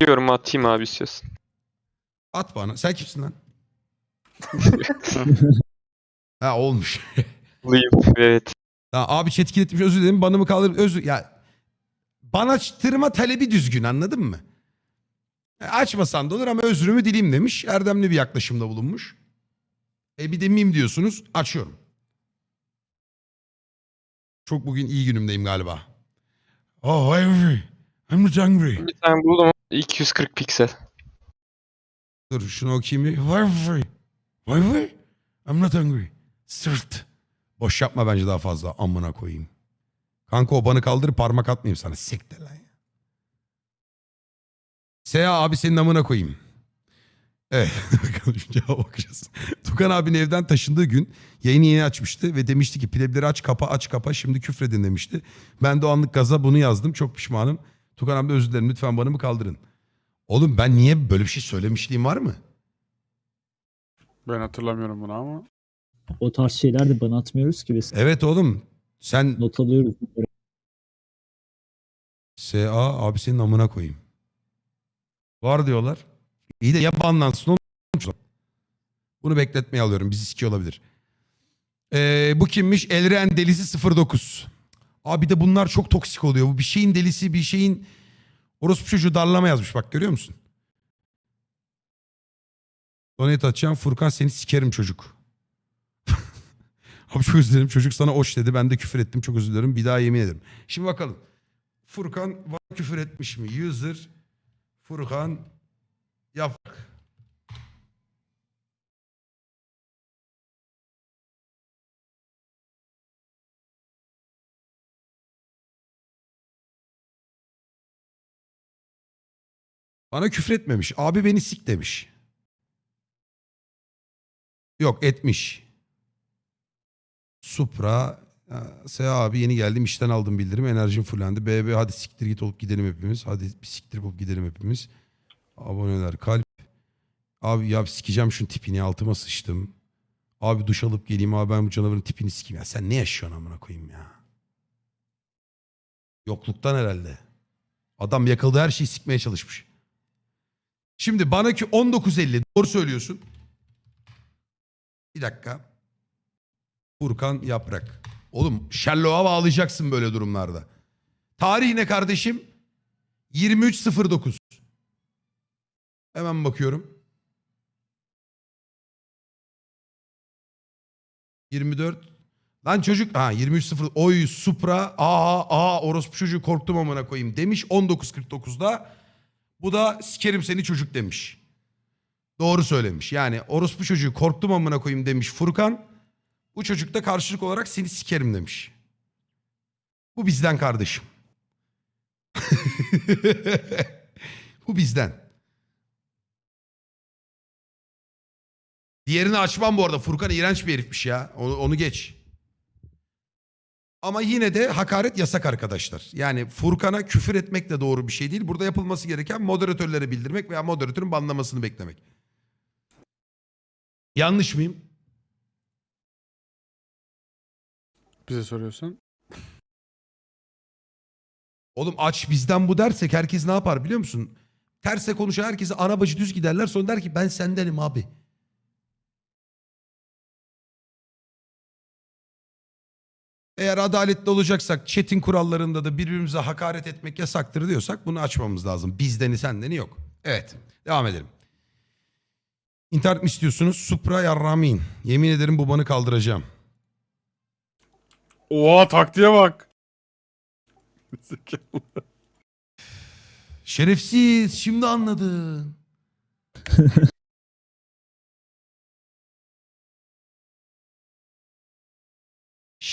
Biliyorum atayım abi istiyorsun. At bana. Sen kimsin lan? ha olmuş. Bulayım. Evet. Ha, abi chat kilitlemiş özür dilerim. Banımı kaldır özür ya bana tırma talebi düzgün anladın mı? E, açmasan da olur ama özrümü dileyim demiş. Erdemli bir yaklaşımda bulunmuş. E bir de mim diyorsunuz. Açıyorum. Çok bugün iyi günümdeyim galiba. Oh hungry. I'm not hungry. Bir tane buldum. 240 piksel. Dur şunu okuyayım bir. Hungry. Hungry? I'm not hungry. Sırt. Boş yapma bence daha fazla. Amına koyayım. Kanka o banı kaldır parmak atmayayım sana. Siktir lan ya. Seha abi senin amına koyayım. Evet. Bakalım şu cevaba bakacağız. Tukan abinin evden taşındığı gün yayını yeni açmıştı ve demişti ki plebleri aç kapa aç kapa şimdi küfredin demişti. Ben de o anlık gaza bunu yazdım. Çok pişmanım. Tukan abi özür dilerim lütfen banımı kaldırın. Oğlum ben niye böyle bir şey söylemişliğim var mı? Ben hatırlamıyorum bunu ama. O tarz şeyler de bana atmıyoruz ki biz. Evet oğlum. Sen Not alıyoruz. SA abi senin amına koyayım. Var diyorlar. İyi de ya banlansın oğlum. Bunu bekletmeye alıyorum. Bizi sikiyor olabilir. Ee, bu kimmiş? Elren delisi 09. Abi de bunlar çok toksik oluyor. Bu bir şeyin delisi bir şeyin... Orospu çocuğu darlama yazmış bak görüyor musun? Donate atacağım. Furkan seni sikerim çocuk. Abi çok özür dilerim. Çocuk sana oş dedi. Ben de küfür ettim. Çok özür dilerim. Bir daha yemin ederim. Şimdi bakalım. Furkan küfür etmiş mi? User Furkan Bana küfür etmemiş. Abi beni sik demiş. Yok etmiş. Supra. Seha abi yeni geldim işten aldım bildirim. Enerjim fullendi. BB hadi siktir git olup gidelim hepimiz. Hadi bir siktir olup gidelim hepimiz. Aboneler kalp. Abi ya sikeceğim şunun tipini altıma sıçtım. Abi duş alıp geleyim abi ben bu canavarın tipini sikeyim. Ya sen ne yaşıyorsun amına koyayım ya. Yokluktan herhalde. Adam yakıldı her şeyi sikmeye çalışmış. Şimdi bana ki 19.50 doğru söylüyorsun. Bir dakika. Furkan Yaprak. Oğlum Sherlock'a bağlayacaksın böyle durumlarda. Tarih ne kardeşim? 23.09. Hemen bakıyorum. 24. Lan çocuk ha 23.0 oy Supra aa aa orospu çocuğu korktum amına koyayım demiş 19.49'da. Bu da sikerim seni çocuk demiş. Doğru söylemiş. Yani orospu çocuğu korktum amına koyayım demiş Furkan. Bu çocuk da karşılık olarak seni sikerim demiş. Bu bizden kardeşim. Bu bizden. Diğerini açmam bu arada. Furkan iğrenç bir herifmiş ya. Onu, onu geç. Ama yine de hakaret yasak arkadaşlar. Yani Furkan'a küfür etmek de doğru bir şey değil. Burada yapılması gereken moderatörlere bildirmek veya moderatörün banlamasını beklemek. Yanlış mıyım? Bize soruyorsun. Oğlum aç bizden bu dersek herkes ne yapar biliyor musun? Terse konuşan herkese ana bacı düz giderler sonra der ki ben sendenim abi. Eğer adaletli olacaksak chat'in kurallarında da birbirimize hakaret etmek yasaktır diyorsak bunu açmamız lazım. Bizdeni sendeni yok. Evet devam edelim. İnternet mi istiyorsunuz? Supra yarramin. Yemin ederim bu banı kaldıracağım. Oha taktiğe bak. Şerefsiz şimdi anladın.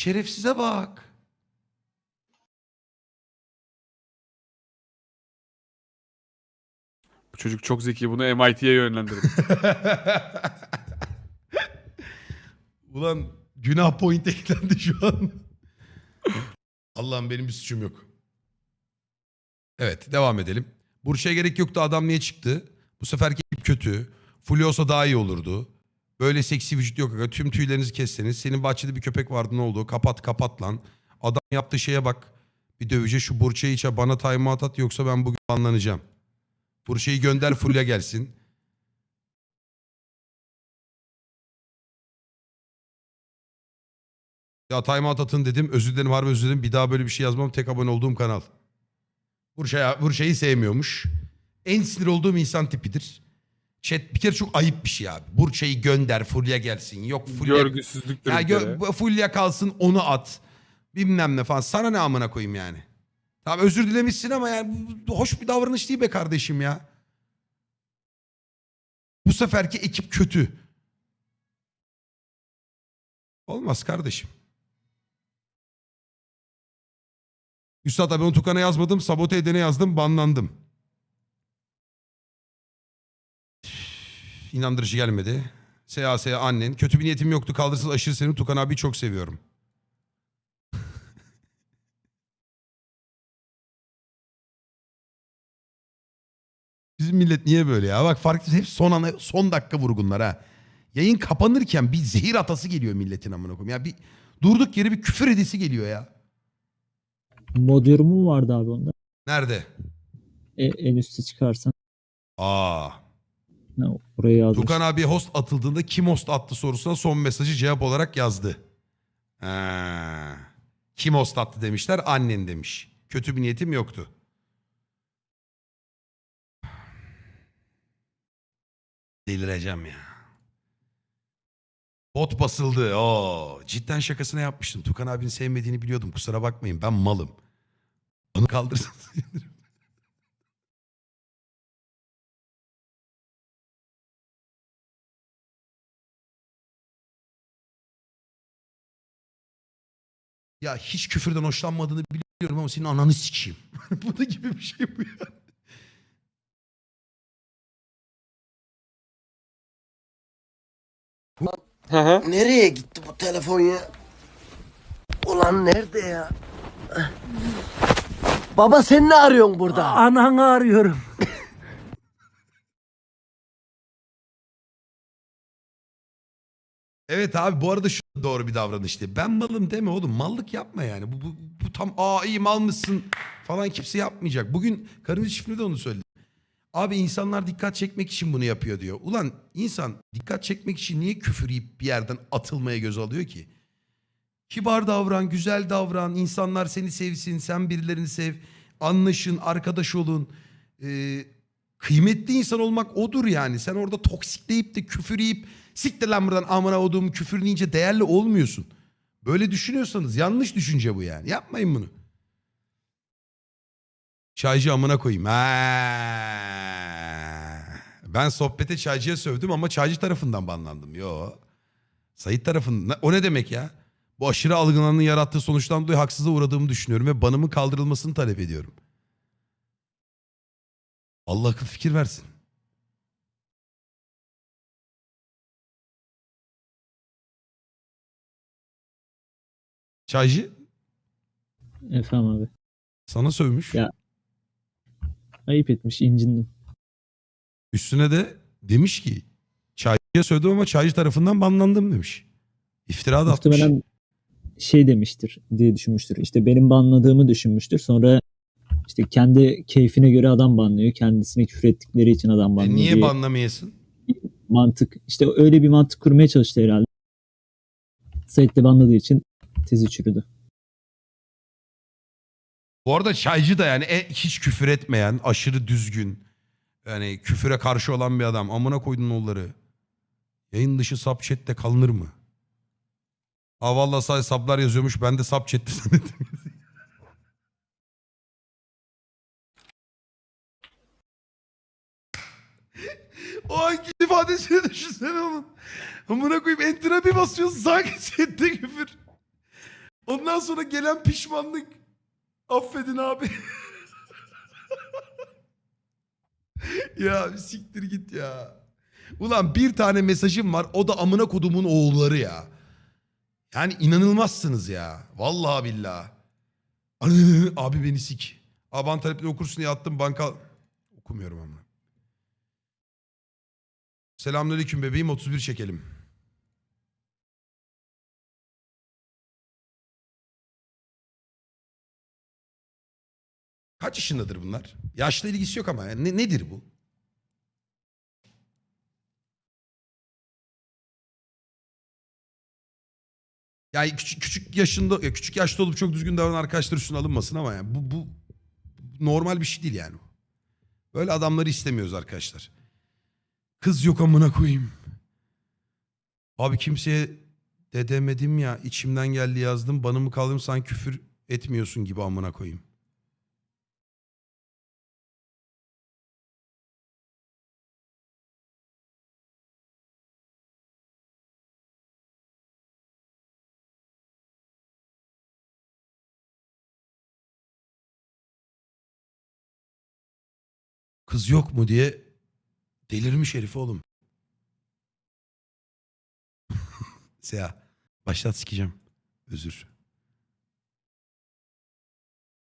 Şerefsize bak. Bu çocuk çok zeki. Bunu MIT'ye yönlendirin. Ulan günah point eklendi şu an. Allah'ım benim bir suçum yok. Evet devam edelim. Burç'a gerek yoktu adam niye çıktı? Bu seferki kötü. Full olsa daha iyi olurdu. Böyle seksi vücut yok. aga. Tüm tüylerinizi kesseniz. Senin bahçede bir köpek vardı ne oldu? Kapat kapat lan. Adam yaptığı şeye bak. Bir dövece şu Burç'e içe bana timeout at yoksa ben bugün anlanacağım. Burçayı gönder Fulya gelsin. Ya timeout atın dedim. Özür dilerim harbi özür dilerim. Bir daha böyle bir şey yazmam. Tek abone olduğum kanal. Burçay, Burçay'ı sevmiyormuş. En sinir olduğum insan tipidir. Chat bir kere çok ayıp bir şey abi. Burçay'ı gönder Fulya gelsin. Yok Fulya... Görgüsüzlüktür Ya bir gö- kere. Fulya kalsın onu at. Bilmem ne falan. Sana ne amına koyayım yani. Tamam özür dilemişsin ama yani bu- bu hoş bir davranış değil be kardeşim ya. Bu seferki ekip kötü. Olmaz kardeşim. Üstad abi onu Tukan'a yazmadım. Sabote edene yazdım. Banlandım. İnandırıcı gelmedi. SAS annen. Kötü bir niyetim yoktu. Kaldırsız aşırı seni. Tukan abi çok seviyorum. Bizim millet niye böyle ya? Bak farklı hep son ana, son dakika vurgunlar ha. Yayın kapanırken bir zehir atası geliyor milletin amına koyayım. Ya bir durduk yere bir küfür edisi geliyor ya. Mod yorumu vardı abi onda. Nerede? E, en üste çıkarsan. Aa. Oraya yazmış. Tukan abi host atıldığında kim host attı sorusuna son mesajı cevap olarak yazdı. Ha. Kim host attı demişler annen demiş. Kötü bir niyetim yoktu. Delireceğim ya. Bot basıldı. Oo, cidden şakasına yapmıştım. Tukan abinin sevmediğini biliyordum. Kusura bakmayın ben malım. Onu kaldırsın. Ya hiç küfürden hoşlanmadığını biliyorum ama senin ananı sikeyim. bu da gibi bir şey bu ya. Hı hı. Nereye gitti bu telefon ya? Ulan nerede ya? Baba sen ne arıyorsun burada? Ananı arıyorum. Evet abi bu arada şu doğru bir davranıştı. Ben malım deme oğlum. Mallık yapma yani. Bu, bu, bu tam aa iyi mal mısın falan kimse yapmayacak. Bugün karıncı çiftliğinde de onu söyledim. Abi insanlar dikkat çekmek için bunu yapıyor diyor. Ulan insan dikkat çekmek için niye küfür yiyip bir yerden atılmaya göz alıyor ki? Kibar davran, güzel davran, insanlar seni sevsin, sen birilerini sev, anlaşın, arkadaş olun. Ee, kıymetli insan olmak odur yani. Sen orada toksikleyip de küfür yiyip siktir lan buradan amına odum küfür deyince değerli olmuyorsun. Böyle düşünüyorsanız yanlış düşünce bu yani. Yapmayın bunu. Çaycı amına koyayım. Ha. Ben sohbete çaycıya sövdüm ama çaycı tarafından banlandım. Yo. Sait tarafından. O ne demek ya? Bu aşırı algılanmanın yarattığı sonuçtan dolayı haksızlığa uğradığımı düşünüyorum ve banımın kaldırılmasını talep ediyorum. Allah akıl fikir versin. Çaycı Efendim abi. sana sövmüş. Ya. Ayıp etmiş incindim. Üstüne de demiş ki çaycıya sövdüm ama çaycı tarafından banlandım demiş. İftira da atmış. Muhtemelen şey demiştir diye düşünmüştür. İşte benim banladığımı düşünmüştür. Sonra işte kendi keyfine göre adam banlıyor. Kendisine küfür ettikleri için adam E banlıyor niye diye banlamayasın? mantık. İşte öyle bir mantık kurmaya çalıştı herhalde. Sait de banladığı için tezi çürüdü. Bu arada çaycı da yani e- hiç küfür etmeyen, aşırı düzgün, yani küfüre karşı olan bir adam. Amına koydun onları. Yayın dışı sub chat'te kalınır mı? Ha valla sadece sablar yazıyormuş. Ben de sub chat'te zannettim. o anki ifadesini düşünsene onun. Amına koyayım enter'a bir basıyorsun sanki chatte küfür. Ondan sonra gelen pişmanlık. Affedin abi. ya bir siktir git ya. Ulan bir tane mesajım var o da amına kodumun oğulları ya. Yani inanılmazsınız ya. Vallahi billahi. abi beni sik. Aban talepleri okursun diye attım banka... Okumuyorum ama. Selamünaleyküm bebeğim 31 çekelim. Kaç yaşındadır bunlar? Yaşla ilgisi yok ama ne, nedir bu? Yani küçük, küçük yaşında ya küçük yaşta olup çok düzgün davranan arkadaşlar üstüne alınmasın ama yani bu, bu normal bir şey değil yani. Böyle adamları istemiyoruz arkadaşlar. Kız yok amına koyayım. Abi kimseye de demedim ya içimden geldi yazdım. Banımı kaldım sen küfür etmiyorsun gibi amına koyayım. Kız yok mu diye delirmiş herif oğlum. Seha başlat sikeceğim. Özür.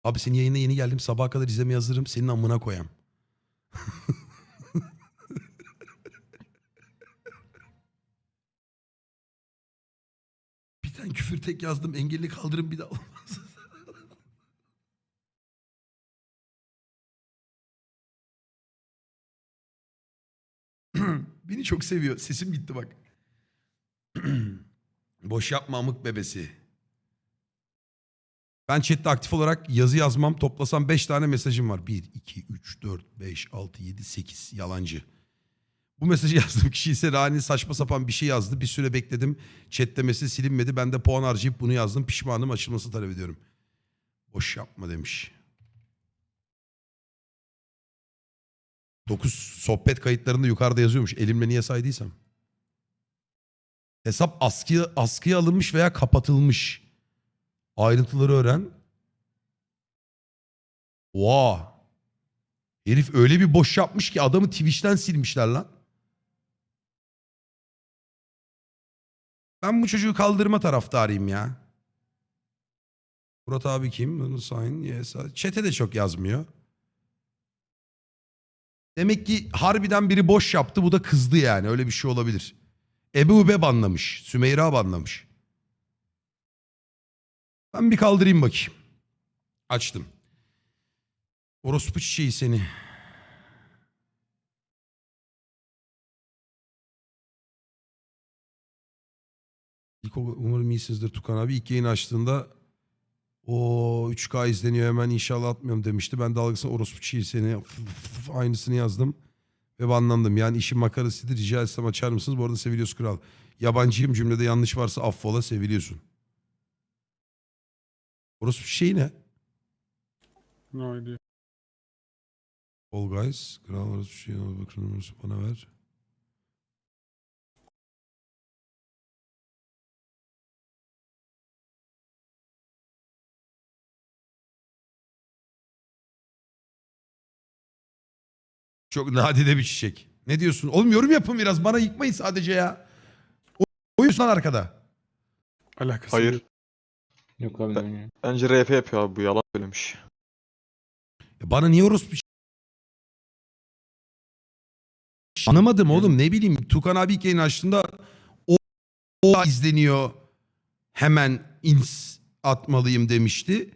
Abi senin yayına yeni geldim. Sabaha kadar izlemeye hazırım. Senin amına koyam. bir tane küfür tek yazdım. Engelli kaldırın bir daha Beni çok seviyor. Sesim gitti bak. Boş yapma amık bebesi. Ben chatte aktif olarak yazı yazmam. Toplasam 5 tane mesajım var. 1, 2, 3, 4, 5, 6, 7, 8. Yalancı. Bu mesajı yazdığım kişi ise Rani saçma sapan bir şey yazdı. Bir süre bekledim. Chatlemesi silinmedi. Ben de puan harcayıp bunu yazdım. Pişmanım açılmasını talep ediyorum. Boş yapma demiş. 9 sohbet kayıtlarında yukarıda yazıyormuş. Elimle niye saydıysam. Hesap askıya, askıya alınmış veya kapatılmış. Ayrıntıları öğren. Oha. Herif öyle bir boş yapmış ki adamı Twitch'ten silmişler lan. Ben bu çocuğu kaldırma taraftarıyım ya. Murat abi kim? Sign, yes. Çete de çok yazmıyor. Demek ki harbiden biri boş yaptı bu da kızdı yani öyle bir şey olabilir. Ebu Ube banlamış. Sümeyra banlamış. Ben bir kaldırayım bakayım. Açtım. Orospu çiçeği seni. İlk umarım iyisinizdir Tukan abi. İlk yayın açtığında o 3K izleniyor hemen inşallah atmıyorum demişti. Ben dalgasına orospu çiğ seni aynısını yazdım. Ve banlandım. Yani işin makarasıydı. Rica etsem açar mısınız? Bu arada seviliyoruz kral. Yabancıyım cümlede yanlış varsa affola seviliyorsun. Orospu şey ne? No idea. All guys. Kral orospu şey bana ver. Çok nadide bir çiçek. Ne diyorsun? Oğlum yorum yapın biraz. Bana yıkmayın sadece ya. O oyun lan arkada. Alakası Hayır. yok. Yok abi dönüyor. Bence RP yapıyor abi bu yalan söylemiş. Ya Bana niye orospu Anlamadım oğlum ne bileyim Tukan abi yayın açtığında o, o izleniyor hemen ins atmalıyım demişti.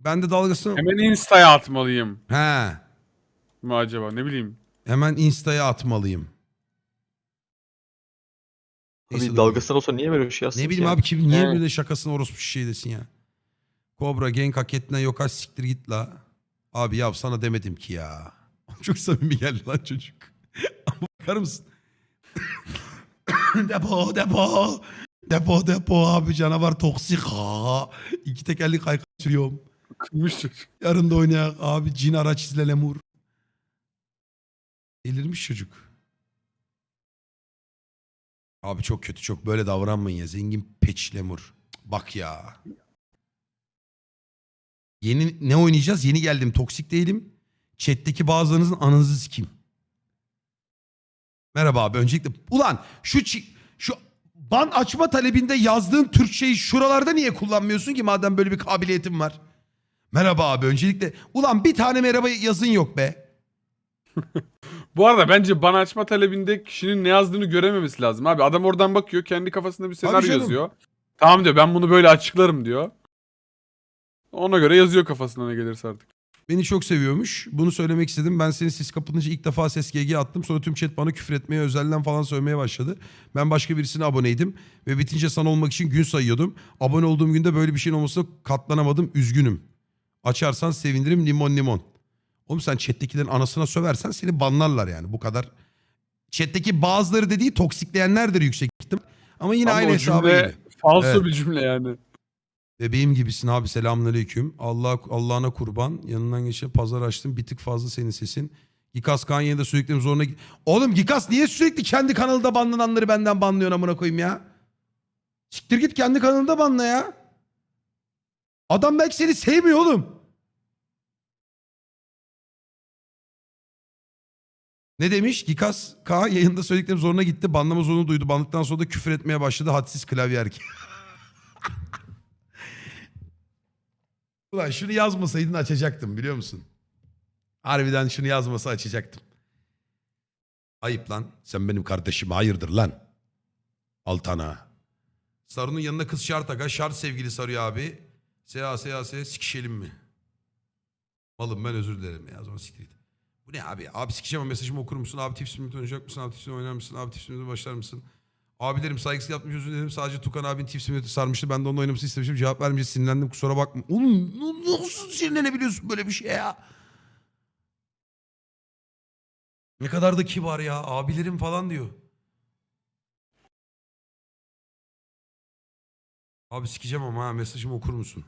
Ben de dalgasını Hemen Insta'ya atmalıyım he mı acaba ne bileyim. hemen insta'ya atmalıyım. Neyse, Abi dur. dalgasından olsa niye böyle bir şey yazsın Ne ki bileyim ya? abi kim niye He. böyle şakasına orospu şey desin ya. Kobra genk hak ettiğinden yok aç siktir git la. Abi ya sana demedim ki ya. Çok samimi geldi lan çocuk. Ama bakar mısın? depo depo. Depo depo abi canavar toksik ha. İki tekerli kaykay sürüyorum. Çocuk. Yarın da oynayak abi cin araç izle lemur. Delirmiş çocuk. Abi çok kötü çok böyle davranmayın ya. Zengin peç lemur. Bak ya. Yeni ne oynayacağız? Yeni geldim. Toksik değilim. Chat'teki bazılarınızın anınızı sikeyim. Merhaba abi. Öncelikle ulan şu şu ban açma talebinde yazdığın Türkçeyi şuralarda niye kullanmıyorsun ki madem böyle bir kabiliyetin var? Merhaba abi. Öncelikle ulan bir tane merhaba yazın yok be. Bu arada bence bana açma talebinde kişinin ne yazdığını görememesi lazım. Abi adam oradan bakıyor kendi kafasında bir senaryo canım. yazıyor. Tamam diyor ben bunu böyle açıklarım diyor. Ona göre yazıyor kafasına ne gelirse artık. Beni çok seviyormuş. Bunu söylemek istedim. Ben seni siz kapatınca ilk defa ses GG attım. Sonra tüm chat bana küfür etmeye, özelden falan söylemeye başladı. Ben başka birisine aboneydim. Ve bitince sana olmak için gün sayıyordum. Abone olduğum günde böyle bir şeyin olmasına katlanamadım. Üzgünüm. Açarsan sevinirim limon limon. Oğlum sen chat'tekilerin anasına söversen seni banlarlar yani. Bu kadar. Chat'teki bazıları dediği toksikleyenlerdir yüksek ihtimal. Ama yine Ama aynı o cümle geliyor. falso Evet. bir cümle yani. Bebeğim gibisin abi selamünaleyküm. Allah Allah'ına kurban. Yanından geçip pazar açtım. Bir tık fazla senin sesin. Gikas Kanye'ye de sürekli zoruna... git- Oğlum Gikas niye sürekli kendi kanalında banlananları benden banlıyorsun amına koyayım ya? Siktir git kendi kanalında banla ya. Adam belki seni sevmiyor oğlum. Ne demiş? Gikas K yayında söylediklerim zoruna gitti. Banlama zorunu duydu. Banlıktan sonra da küfür etmeye başladı. Hadsiz klavye erkeği. Ulan şunu yazmasaydın açacaktım biliyor musun? Harbiden şunu yazmasa açacaktım. Ayıp lan. Sen benim kardeşim hayırdır lan. Altana. Sarı'nın yanına kız şart aga. Şart sevgili Sarı abi. S.A. S.A. S. Sikişelim mi? Malım ben özür dilerim ya. Zaman siktir. Bu ne abi? Abi sikeceğim mesajımı okur musun? Abi tips mi oynayacak mısın? Abi tips oynar mısın? Abi tips mi başlar mısın? Abilerim saygısız yapmış özür dilerim. Sadece Tukan abinin tips mi sarmıştı. Ben de onunla oynamasını istemiştim. Cevap vermeyince sinirlendim kusura bakma. Oğlum nasıl sinirlenebiliyorsun böyle bir şeye ya? Ne kadar da kibar ya. Abilerim falan diyor. Abi sikeceğim ama ha mesajımı okur musun?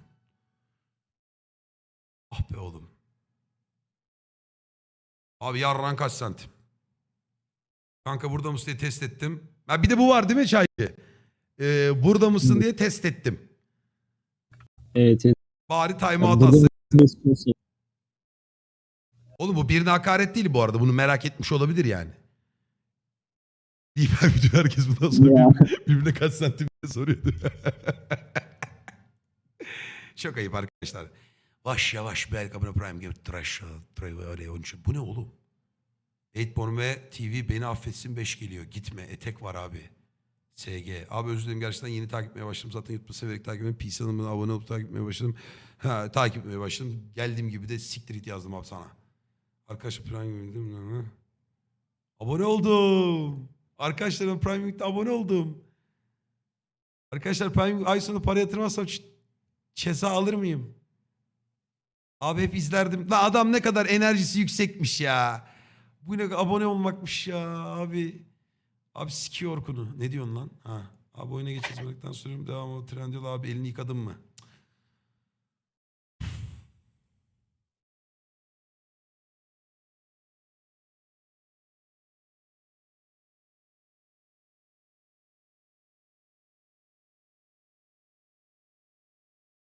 Ah be oğlum. Abi yarran kaç santim? Kanka burada mısın diye test ettim. Ha bir de bu var değil mi Çaycı? Ee, burada mısın diye test ettim. Evet. evet. Bari time Yani out burada atsın. Oğlum bu birine hakaret değil bu arada. Bunu merak etmiş olabilir yani. Değil mi? Bütün herkes bundan sonra Ya. bir- birbirine kaç santim diye soruyordu. Çok ayıp arkadaşlar. Yavaş yavaş Belkamına Prime gibi tıraş. öyle onun için. Bu ne oğlum? Eightborn ve TV beni affetsin 5 geliyor. Gitme etek var abi. SG. Abi özür dilerim gerçekten yeni takip etmeye başladım. Zaten YouTube'da severek takip ediyorum. PC Hanım'ına abone olup takip etmeye başladım. Ha, takip etmeye başladım. Geldiğim gibi de siktir it yazdım abi sana. Arkadaşlar Prime Video'da Abone oldum. Arkadaşlar ben Prime Video'da abone oldum. Arkadaşlar Prime ay sonu para yatırmazsam ceza alır mıyım? Abi hep izlerdim. La adam ne kadar enerjisi yüksekmiş ya. Bu ne abone olmakmış ya abi. Abi sikiyor Orkun'u. Ne diyorsun lan? Ha. Abi oyuna geçirmekten sonra devam o Trendyol abi elini yıkadın mı?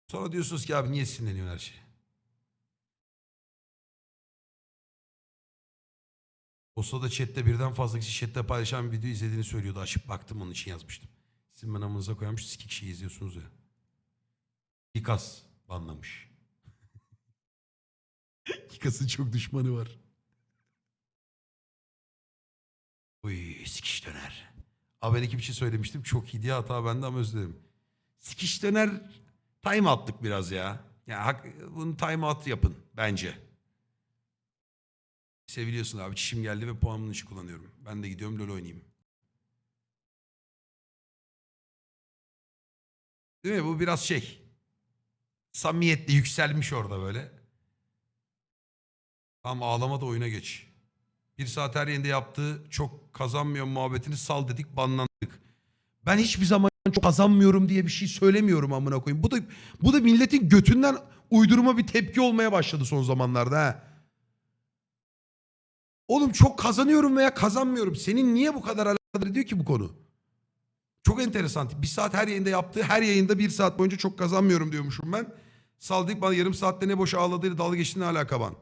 Sonra diyorsunuz ki abi niye sinirleniyorsun her şeye? O sırada chatte birden fazla kişi chatte paylaşan bir video izlediğini söylüyordu. Açıp baktım onun için yazmıştım. Sizin ben amınıza koymuş iki kişi izliyorsunuz ya. Kikas banlamış. Kikas'ın çok düşmanı var. Uy sikiş döner. Abi ben iki bir şey söylemiştim. Çok iyi diye hata bende ama özür dilerim. Sikiş döner time attık biraz ya. Ya hak, bunu time out yapın bence. Seviliyorsun abi çişim geldi ve puanımın işi kullanıyorum. Ben de gidiyorum LoL oynayayım. Değil mi? Bu biraz şey. Samimiyetle yükselmiş orada böyle. Tamam ağlama da oyuna geç. Bir saat her yerinde yaptığı çok kazanmıyor muhabbetini sal dedik banlandık. Ben hiçbir zaman çok kazanmıyorum diye bir şey söylemiyorum amına koyayım. Bu da bu da milletin götünden uydurma bir tepki olmaya başladı son zamanlarda ha. Oğlum çok kazanıyorum veya kazanmıyorum. Senin niye bu kadar alakadar ediyor ki bu konu? Çok enteresan. Bir saat her yayında yaptığı her yayında bir saat boyunca çok kazanmıyorum diyormuşum ben. Saldık bana yarım saatte ne boş ağladığıyla dalga geçtiğine alaka ban.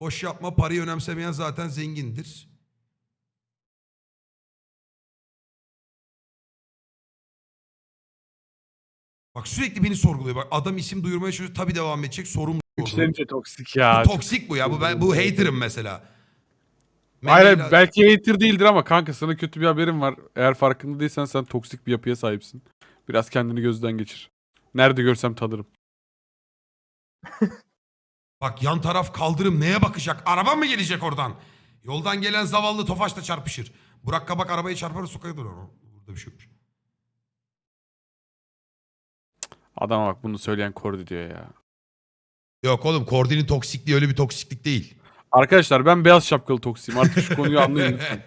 Boş yapma parayı önemsemeyen zaten zengindir. Bak sürekli beni sorguluyor. Bak adam isim duyurmaya çalışıyor. Tabii devam edecek. Sorun bu. İçlerince toksik ya. Bu toksik bu ya. Bu, ben, bu haterım mesela. Hayır hayır, belki hater değildir ama kanka sana kötü bir haberim var. Eğer farkında değilsen sen toksik bir yapıya sahipsin. Biraz kendini gözden geçir. Nerede görsem tanırım. Bak yan taraf kaldırım neye bakacak? Araba mı gelecek oradan? Yoldan gelen zavallı Tofaş'la çarpışır. Burak Kabak arabayı çarpar sokağa durur. Burada bir şey yok. Adama bak bunu söyleyen Kordi diyor ya. Yok oğlum Kordi'nin toksikliği öyle bir toksiklik değil. Arkadaşlar ben beyaz şapkalı toksiyim. Artık şu konuyu anlayın lütfen.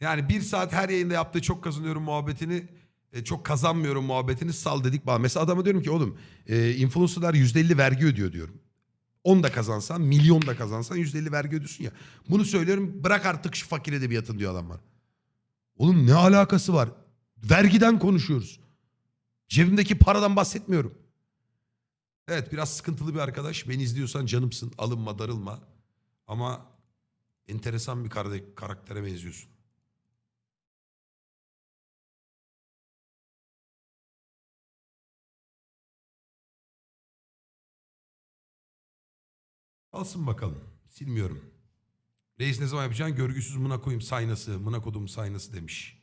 yani bir saat her yayında yaptığı çok kazanıyorum muhabbetini e, çok kazanmıyorum muhabbetini sal dedik bana. Mesela adama diyorum ki oğlum e, influencerlar %50 vergi ödüyor diyorum. 10 da kazansan milyon da kazansan %50 vergi ödüyorsun ya. Bunu söylüyorum bırak artık şu fakir edebiyatın diyor adamlar. Oğlum ne alakası var? Vergiden konuşuyoruz. Cebimdeki paradan bahsetmiyorum. Evet biraz sıkıntılı bir arkadaş. Beni izliyorsan canımsın. Alınma darılma. Ama enteresan bir kar- karaktere benziyorsun. Alsın bakalım. Silmiyorum. Reis ne zaman yapacaksın? Görgüsüz mına koyayım saynası. Mına kodum saynası demiş.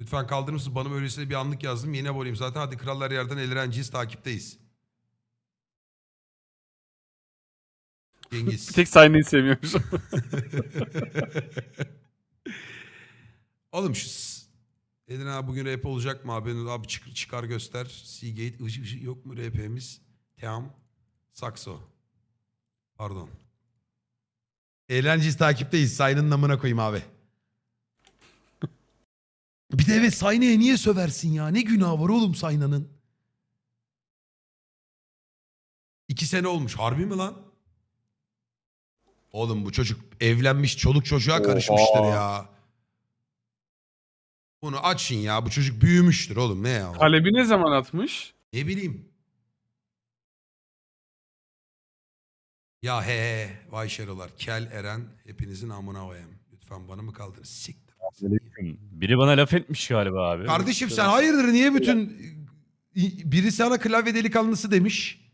Lütfen kaldırır mısın? Bana öylesine bir anlık yazdım. Yeni aboneyim zaten. Hadi krallar yerden elirenciyiz. Takipteyiz. Cengiz. Bir tek sahneyi sevmiyormuş. Oğlum şu Edin abi bugün rap olacak mı abi? Abi çık, çıkar göster. Seagate ışı ışı yok mu rap'imiz? Team. Sakso. Pardon. Eğlenceli takipteyiz. Sayının namına koyayım abi. Bir de evet Sayna'ya niye söversin ya? Ne günah var oğlum Sayna'nın? İki sene olmuş. Harbi mi lan? Oğlum bu çocuk evlenmiş çoluk çocuğa karışmıştır Oha. ya. Bunu açın ya. Bu çocuk büyümüştür oğlum. Ne ya? Talebi ne zaman atmış? Ne bileyim. Ya he he. Vay şerolar. Kel Eren. Hepinizin amına koyayım. Lütfen bana mı kaldırın? Siktir. Biri bana laf etmiş galiba abi. Kardeşim sen hayırdır niye bütün... Biri sana klavye delikanlısı demiş.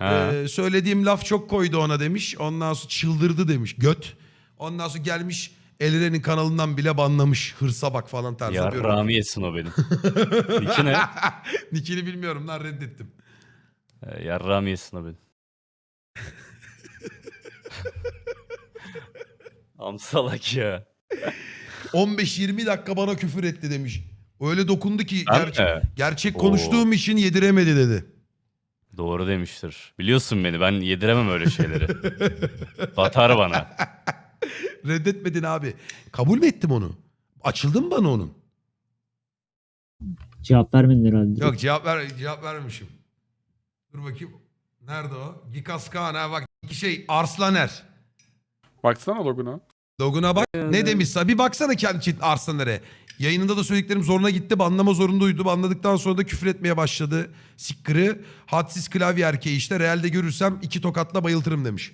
Ha. Ee, söylediğim laf çok koydu ona demiş. Ondan sonra çıldırdı demiş. Göt. Ondan sonra gelmiş Eliren'in kanalından bile banlamış. Hırsa bak falan tarzı. ya bir. Rami yesin o benim. Niki ne? Nickini bilmiyorum lan reddettim. Ee, Ya Rami yesin o benim. Amsalak ya. 15-20 dakika bana küfür etti demiş. Öyle dokundu ki Ben gerçek, mi? gerçek konuştuğum için yediremedi dedi. Doğru demiştir. Biliyorsun beni ben yediremem öyle şeyleri. Batar bana. Reddetmedin abi. Kabul mü ettim onu? Açıldı mı bana onun? Cevap vermedin herhalde. Yok cevap ver cevap vermemişim. Dur bakayım. Nerede o? Gikas Kaan ha bak iki şey Arslaner. Baksana loguna. Loguna bak. Ne demişse bir baksana kendi çit Arslanere. Yayınında da söylediklerim zoruna gitti. Banlama zorundaydı. Banladıktan sonra da küfür etmeye başladı. Sikkırı. Hadsiz klavye erkeği işte. Realde görürsem iki tokatla bayıltırım demiş.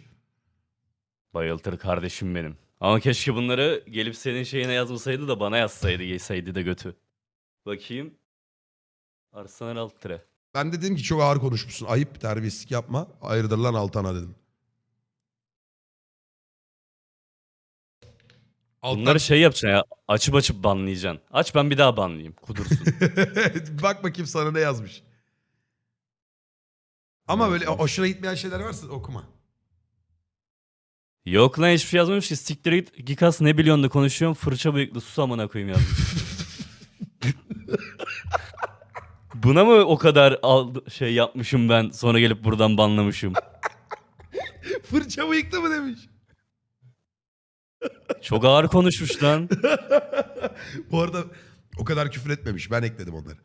Bayıltır kardeşim benim. Ama keşke bunları gelip senin şeyine yazmasaydı da bana yazsaydı, giyseydi de götü. Bakayım. Arsenal alt tire. Ben de dedim ki çok ağır konuşmuşsun. Ayıp terbiyesizlik yapma. Hayırdır lan Altan'a dedim. Altan... Bunları şey yapacaksın ya. Açıp açıp banlayacaksın. Aç ben bir daha banlayayım. Kudursun. Bak bakayım sana ne yazmış. Ama böyle hoşuna gitmeyen şeyler varsa okuma. Yok lan hiçbir şey yazmamış ki. Siktir git. Gikas ne biliyorsun da konuşuyorum. Fırça bıyıklı sus amına koyayım yazmış. Buna mı o kadar al- şey yapmışım ben sonra gelip buradan banlamışım? Fırça bıyıklı mı demiş. Çok ağır konuşmuş lan. Bu arada o kadar küfür etmemiş. Ben ekledim onları.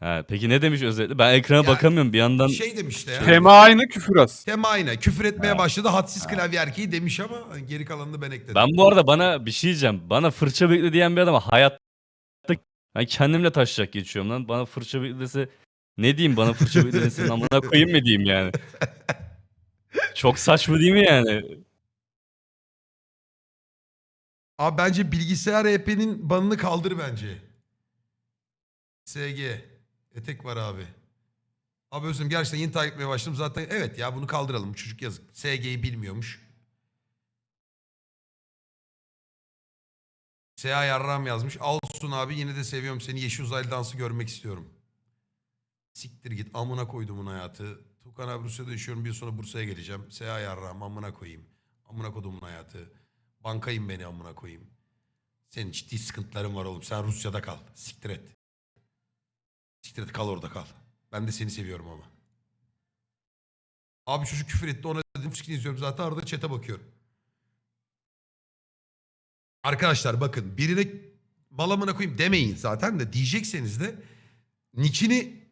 Ha, peki ne demiş özetle? Ben ekrana Ya, bakamıyorum bir yandan. Şey demiş işte ya. Tema aynı küfür az. Tema aynı. Küfür etmeye başladı. Hadsiz klavye erkeği demiş ama geri kalanını ben ekledim. Ben bu arada bana bir şey diyeceğim. Bana fırça bıyıklı diyen bir adama hayatta ben kendimle taşacak geçiyorum lan. Bana fırça bıyıklı dese ne diyeyim bana fırça bıyıklı desin amına koyayım mı diyeyim yani. Çok saçma değil mi yani? Abi bence bilgisayar EP'nin banını kaldır bence. SG. Etek var abi. Abi özüm gerçekten yeni takip etmeye başladım. Zaten evet ya bunu kaldıralım. Çocuk yazık. SG'yi bilmiyormuş. Seha Yarram yazmış. Alsun abi yine de seviyorum seni. Yeşil uzaylı dansı görmek istiyorum. Siktir git amına koydumun hayatı. Tukan abi Rusya'da yaşıyorum. Bir sonra Bursa'ya geleceğim. Seha yarrağım amına koyayım. Amına kodumun hayatı. Bankayım beni amına koyayım. Senin ciddi sıkıntıların var oğlum. Sen Rusya'da kal. Siktir et. Siktir et kal orada kal. Ben de seni seviyorum ama. Abi çocuk küfür etti ona dedim skin izliyorum zaten arada chat'e bakıyorum. Arkadaşlar bakın birine malamına koyayım demeyin zaten de diyecekseniz de nickini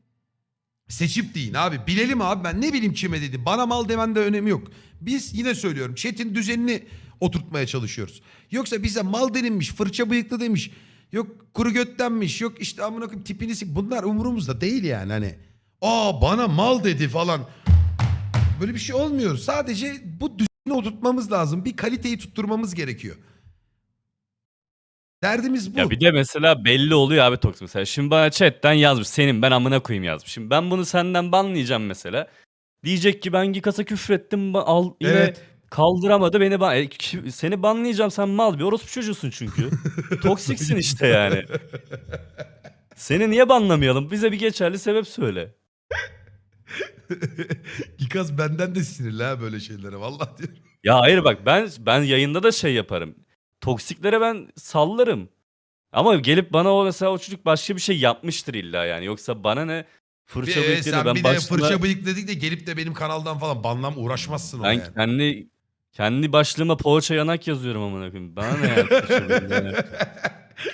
seçip deyin abi. Bilelim abi ben ne bileyim kime dedi. Bana mal demen de önemi yok. Biz yine söylüyorum chat'in düzenini oturtmaya çalışıyoruz. Yoksa bize mal denilmiş, fırça bıyıklı demiş. Yok kuru götlenmiş, yok işte amına koyayım tipini sik. Bunlar umurumuzda değil yani hani. Aa bana mal dedi falan. Böyle bir şey olmuyor. Sadece bu düzeni oturtmamız lazım. Bir kaliteyi tutturmamız gerekiyor. Derdimiz bu. Ya bir de mesela belli oluyor abi toksik. Mesela şimdi bana chatten yazmış. Senin ben amına koyayım yazmış. Şimdi ben bunu senden banlayacağım mesela. Diyecek ki ben Gikas'a küfür ettim. ba- Al, yine evet. Kaldıramadı beni ban e, ki- seni banlayacağım sen mal bir orospu çocuğusun çünkü. Toksiksin işte yani. Seni niye banlamayalım? Bize bir geçerli sebep söyle. İkaz benden de sinirli ha böyle şeylere. Vallahi diyorum. Ya hayır bak ben ben yayında da şey yaparım. Toksiklere ben sallarım. Ama gelip bana o mesela o çocuk başka bir şey yapmıştır illa yani. Yoksa bana ne fırça Bir, bıyık dedi. sen Ben bir de başına- fırça bıyık dedik de gelip de benim kanaldan falan banlam uğraşmazsın ona Ben yani. kendi kendi başlığıma poğaça yanak yazıyorum amına koyayım. Bana ne ya fırça.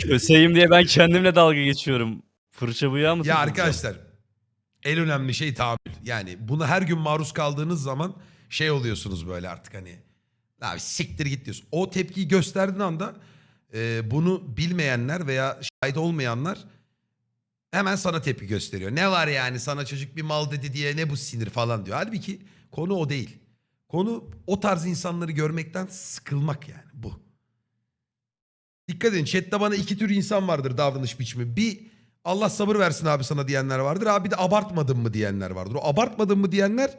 Köseyim diye ben kendimle dalga geçiyorum. Fırça bıyığa mı Ya takılacağım? arkadaşlar en önemli şey tahammül. Yani bunu her gün maruz kaldığınız zaman şey oluyorsunuz böyle artık hani. Abi siktir git diyorsun. O tepkiyi gösterdiğin anda e, bunu bilmeyenler veya şahit olmayanlar hemen sana tepki gösteriyor. Ne var yani sana çocuk bir mal dedi diye ne bu sinir falan diyor. Halbuki konu o değil. Konu o tarz insanları görmekten sıkılmak yani bu. Dikkat edin chatte bana iki tür insan vardır davranış biçimi. Bir Allah sabır versin abi sana diyenler vardır. Abi de abartmadın mı diyenler vardır. O abartmadın mı diyenler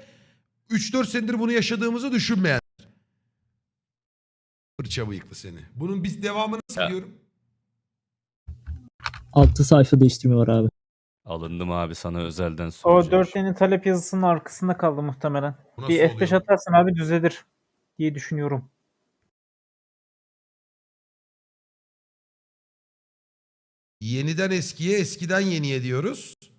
3-4 senedir bunu yaşadığımızı düşünmeyenler. Fırça bıyıklı seni. Bunun biz devamını nasıl? Altı sayfa değiştirme var abi. Alındım abi sana özelden O söyleyeceğim. dörtlenin talep yazısının arkasında kaldı muhtemelen. Bu nasıl Bir F5 oluyor? atarsan abi düzelir diye düşünüyorum. Yeniden eskiye, eskiden yeniye diyoruz.